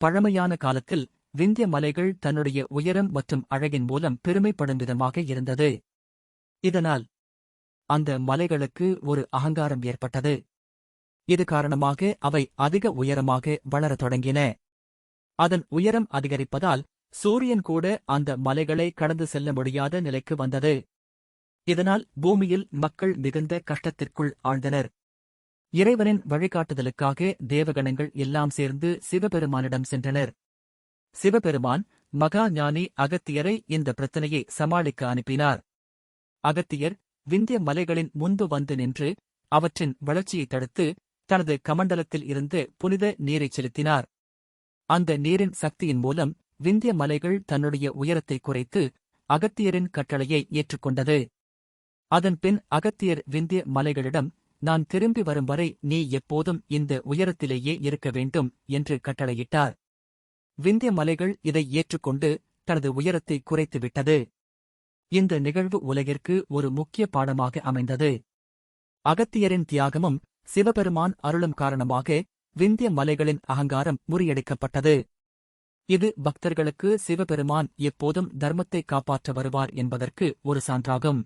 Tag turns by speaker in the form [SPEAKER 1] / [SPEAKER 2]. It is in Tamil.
[SPEAKER 1] பழமையான காலத்தில் விந்திய மலைகள் தன்னுடைய உயரம் மற்றும் அழகின் மூலம் பெருமைப்படும் விதமாக இருந்தது. இதனால் அந்த மலைகளுக்கு ஒரு அகங்காரம் ஏற்பட்டது. இது காரணமாக அவை அதிக உயரமாக வளரத் தொடங்கின. அதன் உயரம் அதிகரிப்பதால் சூரியன் கூட அந்த மலைகளை கடந்து செல்ல முடியாத நிலைக்கு வந்தது. இதனால் பூமியில் மக்கள் மிகுந்த கஷ்டத்திற்குள் ஆழ்ந்தனர். இறைவனின் வழிகாட்டுதலுக்காக தேவகணங்கள் எல்லாம் சேர்ந்து சிவபெருமானிடம் சென்றனர். சிவபெருமான் மகா ஞானி அகத்தியரை இந்த பிரச்சனையை சமாளிக்க அனுப்பினார். அகத்தியர் விந்திய மலைகளின் முன்பு வந்து நின்று அவற்றின் வளர்ச்சியை தடுத்து தனது கமண்டலத்தில் இருந்து புனித நீரைச் செலுத்தினார். அந்த நீரின் சக்தியின் மூலம் விந்திய மலைகள் தன்னுடைய உயரத்தை குறைத்து அகத்தியரின் கட்டளையை ஏற்றுக்கொண்டது. அதன் பின் அகத்தியர் விந்திய மலைகளிடம் நான் திரும்பி வரும் வரை நீ எப்போதும் இந்த உயரத்திலேயே இருக்க வேண்டும் என்று கட்டளையிட்டார். விந்திய மலைகள் இதை ஏற்றுக்கொண்டு தனது உயரத்தை குறைத்துவிட்டது. இந்த நிகழ்வு உலகிற்கு ஒரு முக்கிய பாடமாக அமைந்தது. அகத்தியரின் தியாகமும் சிவபெருமான் அருளும் காரணமாக விந்திய மலைகளின் அகங்காரம் முறியடிக்கப்பட்டது. இது பக்தர்களுக்கு சிவபெருமான் எப்போதும் தர்மத்தை காப்பாற்ற வருவார் என்பதற்கு ஒரு சான்றாகும்.